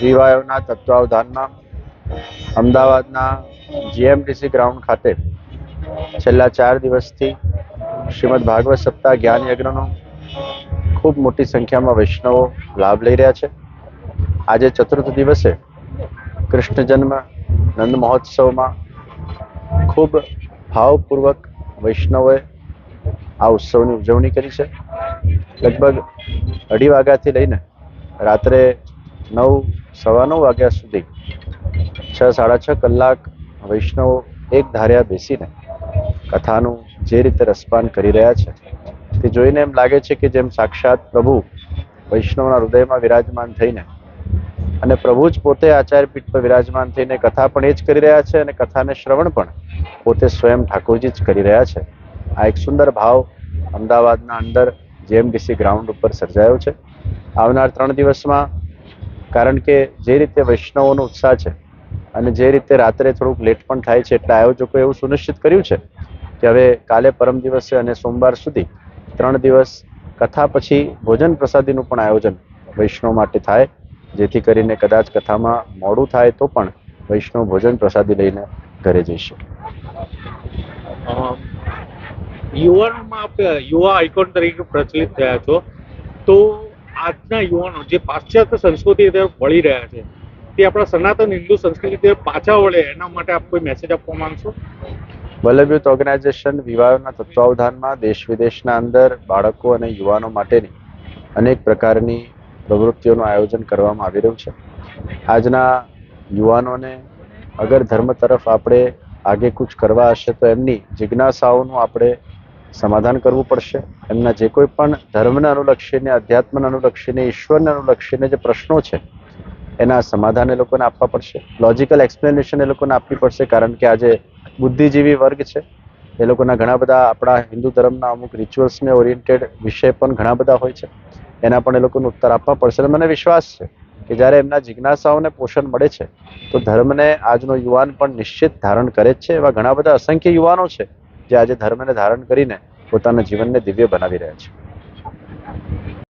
વિવાયોના તત્વાવધાનમાં અમદાવાદના GMDC ground ખાતે છેલ્લા ચાર દિવસથી શ્રીમદ ભાગવત સપ્તાહ જ્ઞાન યજ્ઞનો ખૂબ મોટી સંખ્યામાં વૈષ્ણવો લાભ લઈ રહ્યા છે. આજે ચતુર્થ દિવસે કૃષ્ણ જન્મ નંદ મહોત્સવમાં ખૂબ ભાવપૂર્વક વૈષ્ણવોએ આ ઉત્સવની ઉજવણી કરી છે. લગભગ અઢી વાગ્યાથી લઈને રાત્રે નવ સવા નવ વાગ્યા સુધી છ, સાડા છ કલાક વૈષ્ણવ એક ધાર્યા બેસીને કથાનું જે રીતે રસપાન કરી રહ્યા છે, તે જોઈને એમ લાગે છે કે જેમ સાક્ષાત પ્રભુ વૈષ્ણવના હૃદયમાં વિરાજમાન થઈને અને પ્રભુ જ પોતે આચાર્ય પીઠ પર વિરાજમાન થઈને કથા પણ એ જ કરી રહ્યા છે અને કથાને શ્રવણ પણ પોતે સ્વયં ઠાકોરજી જ કરી રહ્યા છે. આ એક સુંદર ભાવ અમદાવાદના અંદર જેએમડીસી ગ્રાઉન્ડ ઉપર સર્જાયો છે. આવનાર ત્રણ દિવસમાં કારણ કે જે રીતે વૈષ્ણવોનો ઉત્સાહ છે અને જે રીતે રાત્રે થોડુંક લેટ પણ થાય છે એટલે આયોજકોએ એવું સુનિશ્ચિત કર્યું છે કે હવે કાલે પરમ દિવસે અને સોમવાર સુધી ત્રણ દિવસ કથા પછી ભોજન પ્રસાદીનું પણ આયોજન વૈષ્ણવ માટે થાય. જેથી કરીને કદાચ કથામાં મોડું થાય તો પણ વૈષ્ણવ ભોજન પ્રસાદી લઈને ઘરે જઈ શકે. યુવાનમાં યુવા આઇકોન તરીકે પ્રચલિત થયા છો. તો આજના યુવાનો જે પાશ્ચાત્ય સંસ્કૃતિ તરફ વળી રહ્યા છે, તે આપણા સનાતન હિન્દુ સંસ્કૃતિ તરફ પાછા વળે, એના માટે આપ કોઈ મેસેજ આપવા માંગશો? વલ્લભ યુથ ઓર્ગેનાઇઝેશન વિવાહના તત્વાવધાનમાં દેશ વિદેશના અંદર બાળકો અને યુવાનો માટેની અનેક પ્રકારની પ્રવૃત્તિઓનું આયોજન કરવામાં આવી રહ્યું છે. આજના યુવાનોને અગર ધર્મ તરફ આપણે આગે કૂચ કરવા હશે તો એમની જિજ્ઞાસાઓનું આપણે સમાધાન કરવું પડશે. એમના જે કોઈ પણ ધર્મને અનુલક્ષીને, અધ્યાત્મને અનુલક્ષીને, ઈશ્વરને અનુલક્ષીને જે પ્રશ્નો છે, એના સમાધાન એ લોકોને આપવા પડશે. લોજિકલ એક્સપ્લેનેશન એ લોકોને આપવી પડશે, કારણ કે આજે બુદ્ધિજીવી વર્ગ છે, એ લોકોના ઘણા બધા આપણા હિન્દુ ધર્મના અમુક રિચ્યુઅલ્સને ઓરિએન્ટેડ વિષય પણ ઘણા બધા હોય છે. એના પણ એ લોકોને ઉત્તર આપવા પડશે. અને મને વિશ્વાસ છે કે જ્યારે એમના જિજ્ઞાસાઓને પોષણ મળે છે, તો ધર્મને આજનો યુવાન પણ નિશ્ચિત ધારણ કરે જ છે, એવા ઘણા બધા અસંખ્ય યુવાનો છે જે આજે ધર્મને ધારણ કરીને પોતાના જીવનને દિવ્ય બનાવી રહ્યા છે.